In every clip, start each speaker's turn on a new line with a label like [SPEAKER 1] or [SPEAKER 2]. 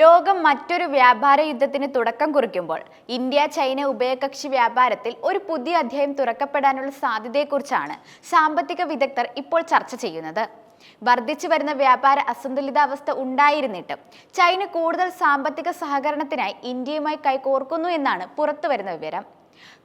[SPEAKER 1] ലോകം മറ്റൊരു വ്യാപാര യുദ്ധത്തിന് തുടക്കം കുറിക്കുമ്പോൾ ഇന്ത്യ ചൈന ഉഭയകക്ഷി വ്യാപാരത്തിൽ ഒരു പുതിയ അധ്യായം തുറക്കപ്പെടാനുള്ള സാധ്യതയെക്കുറിച്ചാണ് സാമ്പത്തിക വിദഗ്ധർ ഇപ്പോൾ ചർച്ച ചെയ്യുന്നത്. വർദ്ധിച്ചു വരുന്ന വ്യാപാര അസന്തുലിതാവസ്ഥ ഉണ്ടായിരുന്നിട്ടും ചൈന കൂടുതൽ സാമ്പത്തിക സഹകരണത്തിനായി ഇന്ത്യയുമായി കൈകോർക്കുന്നു എന്നാണ് പുറത്തുവരുന്ന വിവരം.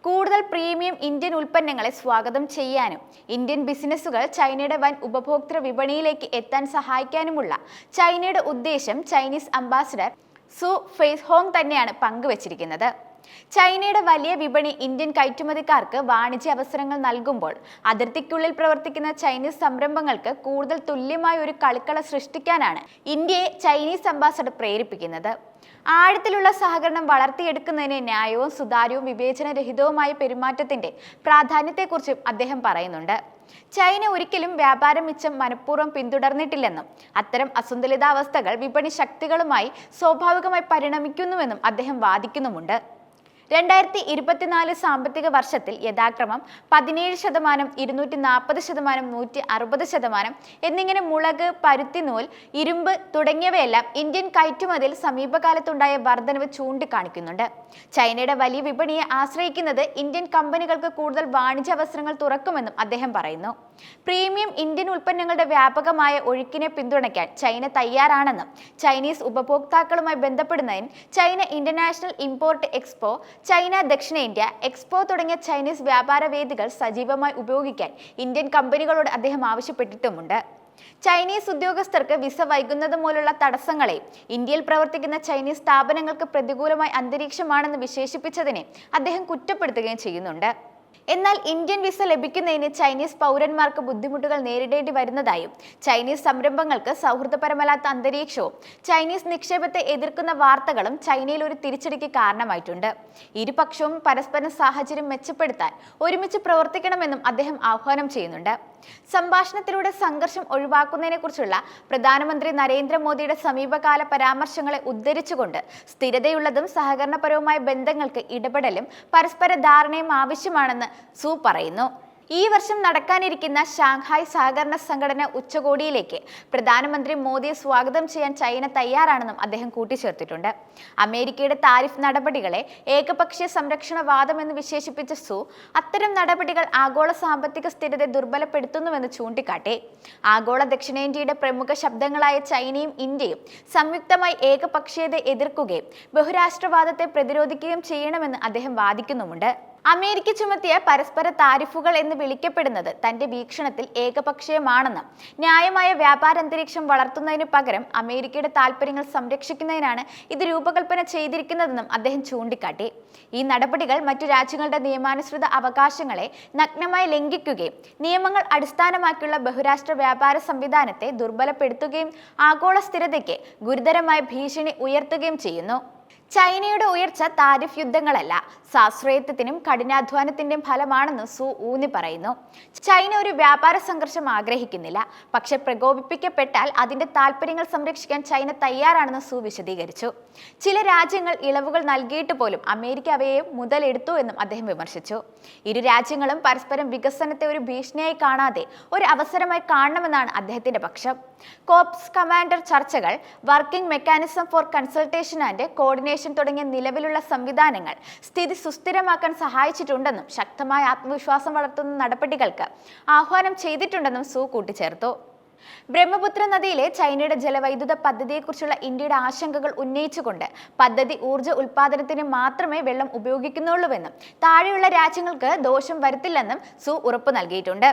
[SPEAKER 1] കൂടുതൽ പ്രീമിയം ഇന്ത്യൻ ഉൽപ്പന്നങ്ങളെ സ്വാഗതം ചെയ്യാനും ഇന്ത്യൻ ബിസിനസ്സുകൾ ചൈനയുടെ വൻ ഉപഭോക്തൃ വിപണിയിലേക്ക് എത്താൻ സഹായിക്കാനുമുള്ള ചൈനയുടെ ഉദ്ദേശം Chinese ambassador Xu face Hong തന്നെയാണ് പങ്കുവച്ചിരിക്കുന്നത്. ചൈനയുടെ വലിയ വിപണി ഇന്ത്യൻ കയറ്റുമതിക്കാർക്ക് വാണിജ്യ അവസരങ്ങൾ നൽകുമ്പോൾ അതിർത്തിക്കുള്ളിൽ പ്രവർത്തിക്കുന്ന ചൈനീസ് സംരംഭങ്ങൾക്ക് കൂടുതൽ തുല്യമായ ഒരു കളിക്കള സൃഷ്ടിക്കാനാണ് ഇന്ത്യയെ ചൈനീസ് അംബാസഡർ പ്രേരിപ്പിക്കുന്നത്. ആഴത്തിലുള്ള സഹകരണം വളർത്തിയെടുക്കുന്നതിന് ന്യായവും സുതാര്യവും വിവേചനരഹിതവുമായ പെരുമാറ്റത്തിന്റെ പ്രാധാന്യത്തെക്കുറിച്ചും അദ്ദേഹം പറയുന്നുണ്ട്. ചൈന ഒരിക്കലും വ്യാപാരം മിച്ചം മനഃപൂർവം പിന്തുടർന്നിട്ടില്ലെന്നും അത്തരം അസന്തുലിതാവസ്ഥകൾ വിപണി ശക്തികളുമായി സ്വാഭാവികമായി പരിണമിക്കുന്നുവെന്നും അദ്ദേഹം വാദിക്കുന്നുമുണ്ട്. രണ്ടായിരത്തി ഇരുപത്തിനാല് സാമ്പത്തിക വർഷത്തിൽ യഥാക്രമം പതിനേഴ് ശതമാനം ഇരുന്നൂറ്റി നാൽപ്പത് ശതമാനം നൂറ്റി അറുപത് ശതമാനം എന്നിങ്ങനെ മുളക് പരുത്തി നൂൽ ഇരുമ്പ് തുടങ്ങിയവയെല്ലാം ഇന്ത്യൻ കയറ്റുമതിയിൽ സമീപകാലത്തുണ്ടായ വർധനവ് ചൂണ്ടിക്കാണിക്കുന്നുണ്ട്. ചൈനയുടെ വലിയ വിപണിയെ ആശ്രയിക്കുന്നത് ഇന്ത്യൻ കമ്പനികൾക്ക് കൂടുതൽ വാണിജ്യ അവസരങ്ങൾ തുറക്കുമെന്നും അദ്ദേഹം പറയുന്നു. പ്രീമിയം ഇന്ത്യൻ ഉൽപ്പന്നങ്ങളുടെ വ്യാപകമായ ഒഴുക്കിനെ പിന്തുണയ്ക്കാൻ ചൈന തയ്യാറാണെന്നും ചൈനീസ് ഉപഭോക്താക്കളുമായി ബന്ധപ്പെടുന്നതിന് China International Import Expo China ദക്ഷിണേന്ത്യ expo തുടങ്ങിയ ചൈനീസ് വ്യാപാര വേദികൾ സജീവമായി ഉപയോഗിക്കാൻ ഇന്ത്യൻ കമ്പനികളോട് അദ്ദേഹം ആവശ്യപ്പെട്ടിട്ടുമുണ്ട്. ചൈനീസ് ഉദ്യോഗസ്ഥർക്ക് വിസ വൈകുന്നത് മൂലമുള്ള തടസ്സങ്ങളെ ഇന്ത്യയിൽ പ്രവർത്തിക്കുന്ന ചൈനീസ് സ്ഥാപനങ്ങൾക്ക് പ്രതികൂലമായ അന്തരീക്ഷമാണെന്ന് വിശേഷിപ്പിച്ചതിനെ അദ്ദേഹം കുറ്റപ്പെടുത്തുകയും ചെയ്യുന്നുണ്ട്. എന്നാൽ ഇന്ത്യൻ വിസ ലഭിക്കുന്നതിന് ചൈനീസ് പൗരന്മാർക്ക് ബുദ്ധിമുട്ടുകൾ നേരിടേണ്ടി വരുന്നതായും ചൈനീസ് സംരംഭങ്ങൾക്ക് സൗഹൃദപരമല്ലാത്ത അന്തരീക്ഷവും ചൈനീസ് നിക്ഷേപത്തെ എതിർക്കുന്ന വാർത്തകളും ചൈനയിൽ ഒരു തിരിച്ചടിക്ക് കാരണമായിട്ടുണ്ട്. ഇരുപക്ഷവും പരസ്പരം സാഹചര്യം മെച്ചപ്പെടുത്താൻ ഒരുമിച്ച് പ്രവർത്തിക്കണമെന്നും അദ്ദേഹം ആഹ്വാനം ചെയ്യുന്നുണ്ട്. സംഭാഷണത്തിലൂടെ സംഘർഷം ഒഴിവാക്കുന്നതിനെക്കുറിച്ചുള്ള പ്രധാനമന്ത്രി നരേന്ദ്രമോദിയുടെ സമീപകാല പരാമർശങ്ങളെ ഉദ്ധരിച്ചുകൊണ്ട് സ്ഥിരതയുള്ളതും സഹകരണപരവുമായ ബന്ധങ്ങൾക്ക് ഇടപെടലും പരസ്പര ധാരണയും ആവശ്യമാണെന്ന് സു പറയുന്നു. ഈ വർഷം നടക്കാനിരിക്കുന്ന ഷാങ്ഹായ് സഹകരണ സംഘടന ഉച്ചകോടിയിലേക്ക് പ്രധാനമന്ത്രി മോദിയെ സ്വാഗതം ചെയ്യാൻ ചൈന തയ്യാറാണെന്നും അദ്ദേഹം കൂട്ടിച്ചേർത്തിട്ടുണ്ട്. അമേരിക്കയുടെ താരിഫ് നടപടികളെ ഏകപക്ഷീയ സംരക്ഷണവാദം എന്ന് വിശേഷിപ്പിച്ച സു അത്തരം നടപടികൾ ആഗോള സാമ്പത്തിക സ്ഥിരത ദുർബലപ്പെടുത്തുന്നുവെന്ന് ചൂണ്ടിക്കാട്ടി. ആഗോള ദക്ഷിണേന്ത്യയുടെ പ്രമുഖ ശബ്ദങ്ങളായ ചൈനയും ഇന്ത്യയും സംയുക്തമായി ഏകപക്ഷീയത എതിർക്കുകയും ബഹുരാഷ്ട്രവാദത്തെ പ്രതിരോധിക്കുകയും ചെയ്യണമെന്ന് അദ്ദേഹം വാദിക്കുന്നുമുണ്ട്. അമേരിക്ക ചുമത്തിയ പരസ്പര താരിഫുകൾ എന്ന് വിളിക്കപ്പെടുന്നത് തന്റെ വീക്ഷണത്തിൽ ഏകപക്ഷീയമാണെന്നും. ന്യായമായ വ്യാപാര അന്തരീക്ഷം വളർത്തുന്നതിന് പകരം അമേരിക്കയുടെ താൽപ്പര്യങ്ങൾ സംരക്ഷിക്കുന്നതിനാണ് ഇത് രൂപകൽപ്പന ചെയ്തിരിക്കുന്നതെന്നും അദ്ദേഹം ചൂണ്ടിക്കാട്ടി. ഈ നടപടികൾ മറ്റു രാജ്യങ്ങളുടെ നിയമാനുസൃത അവകാശങ്ങളെ നഗ്നമായി ലംഘിക്കുകയും നിയമങ്ങൾ അടിസ്ഥാനമാക്കിയുള്ള ബഹുരാഷ്ട്ര വ്യാപാര സംവിധാനത്തെ ദുർബലപ്പെടുത്തുകയും ആഗോള സ്ഥിരതയ്ക്ക് ഗുരുതരമായ ഭീഷണി ഉയർത്തുകയും ചെയ്യുന്നു. ചൈനയുടെ ഉയർച്ച താരിഫ് യുദ്ധങ്ങളല്ല സാശ്രയത്വത്തിനും കഠിനാധ്വാനത്തിന്റെയും ഫലമാണെന്ന് സു ഊന്നി പറയുന്നു. ചൈന ഒരു വ്യാപാര സംഘർഷം ആഗ്രഹിക്കുന്നില്ല പക്ഷെ പ്രകോപിപ്പിക്കപ്പെട്ടാൽ അതിന്റെ താല്പര്യങ്ങൾ സംരക്ഷിക്കാൻ ചൈന തയ്യാറാണെന്ന് സു വിശദീകരിച്ചു. ചില രാജ്യങ്ങൾ ഇളവുകൾ നൽകിയിട്ട് പോലും അമേരിക്ക അവയെ മുതലെടുത്തു എന്നും അദ്ദേഹം വിമർശിച്ചു. ഇരു രാജ്യങ്ങളും പരസ്പരം വികസനത്തെ ഒരു ഭീഷണിയായി കാണാതെ ഒരു അവസരമായി കാണണമെന്നാണ് അദ്ദേഹത്തിന്റെ പക്ഷം. കോപ്സ് കമാൻഡർ ചർച്ചകൾ working mechanism for consultation and coordination തുടങ്ങിയ നിലവിലുള്ള സംവിധാനങ്ങൾ സ്ഥിതി സുസ്ഥിരമാക്കാൻ സഹായിച്ചിട്ടുണ്ടെന്നും ശക്തമായ ആത്മവിശ്വാസം വളർത്തുന്ന നടപടികൾക്ക് ആഹ്വാനം ചെയ്തിട്ടുണ്ടെന്നും സു കൂട്ടിച്ചേർത്തു. ബ്രഹ്മപുത്ര നദിയിലെ ചൈനയുടെ ജലവൈദ്യുത പദ്ധതിയെക്കുറിച്ചുള്ള ഇന്ത്യയുടെ ആശങ്കകൾ ഉന്നയിച്ചുകൊണ്ട് പദ്ധതി ഊർജ ഉൽപാദനത്തിന് മാത്രമേ വെള്ളം ഉപയോഗിക്കുന്നുള്ളൂവെന്നും താഴെയുള്ള രാജ്യങ്ങൾക്ക് ദോഷം വരുത്തില്ലെന്നും സു ഉറപ്പു നൽകിയിട്ടുണ്ട്.